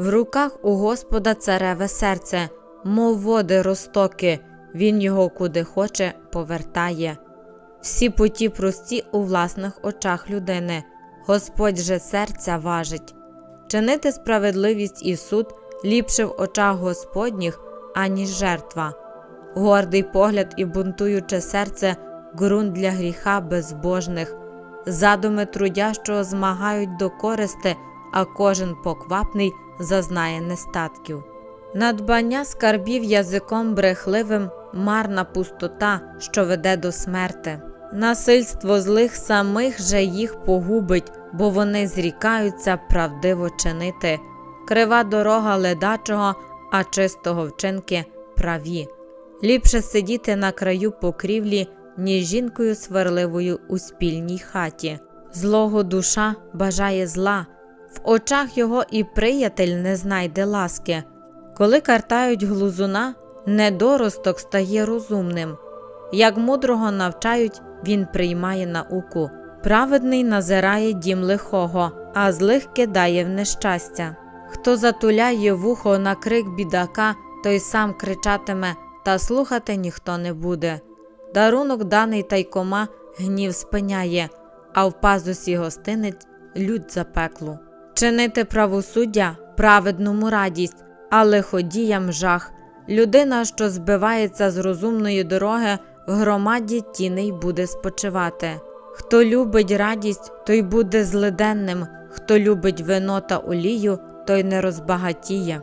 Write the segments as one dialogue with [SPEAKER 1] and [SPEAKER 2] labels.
[SPEAKER 1] В руках у Господа цареве серце, мов води розтоки, він його куди хоче повертає. Всі путі прості у власних очах людини, Господь же серця важить. Чинити справедливість і суд ліпше в очах Господніх, аніж жертва. Гордий погляд і бунтуюче серце ґрунт для гріха безбожних, задуми трудящого змагають до користи, а кожен поквапний зазнає нестатків. Надбання скарбів язиком брехливим марна пустота, що веде до смерти. Насильство злих самих же їх погубить, бо вони зрікаються правдиво чинити. Крива дорога ледачого, а чистого вчинки праві. Ліпше сидіти на краю покрівлі, ніж жінкою сварливою у спільній хаті. Злого душа бажає зла, в очах його і приятель не знайде ласки. Коли картають глузуна, недоросток стає розумним. Як мудрого навчають, він приймає науку. Праведний назирає дім лихого, а злих кидає в нещастя. Хто затуляє вухо на крик бідака, той сам кричатиме, та слухати ніхто не буде. Дарунок даний тайкома гнів спиняє, а в пазусі гостинець лють запеклу. Чинити правосуддя праведному радість, а лиходіям жах. Людина, що збивається з розумної дороги, в громаді тіней буде спочивати. Хто любить радість, той буде злиденним, хто любить вино та олію, той не розбагатіє.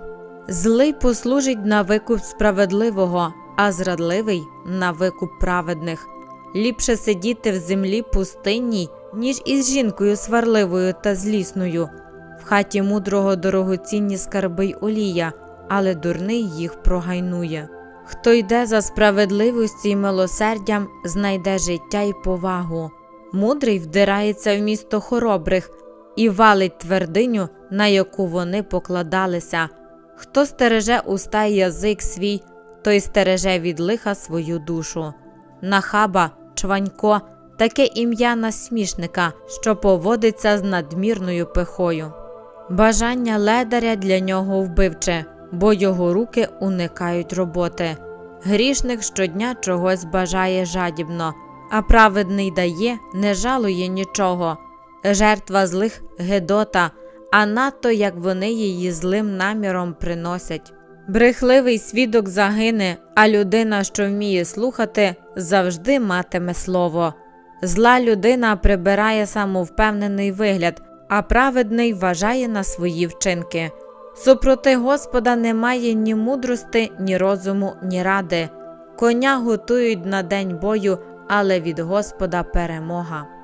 [SPEAKER 1] Злий послужить на викуп справедливого, а зрадливий на викуп праведних. Ліпше сидіти в землі пустинній, ніж із жінкою сварливою та злісною. Хаті мудрого дорогоцінні скарби й олія, але дурний їх прогайнує. Хто йде за справедливості й милосердям, знайде життя й повагу. Мудрий вдирається в місто хоробрих і валить твердиню, на яку вони покладалися. Хто стереже уста й язик свій, той стереже від лиха свою душу. Нахаба, чванько, таке ім'я насмішника, що поводиться з надмірною пихою. Бажання ледаря для нього вбивче, бо його руки уникають роботи. Грішник щодня чогось бажає жадібно, а праведний дає, не жалує нічого. Жертва злих Гедота, а надто як вони її злим наміром приносять. Брехливий свідок загине, а людина, що вміє слухати, завжди матиме слово. Зла людина прибирає самовпевнений вигляд, а праведний вважає на свої вчинки. Супроти Господа немає ні мудрости, ні розуму, ні ради. Коня готують на день бою, але від Господа перемога.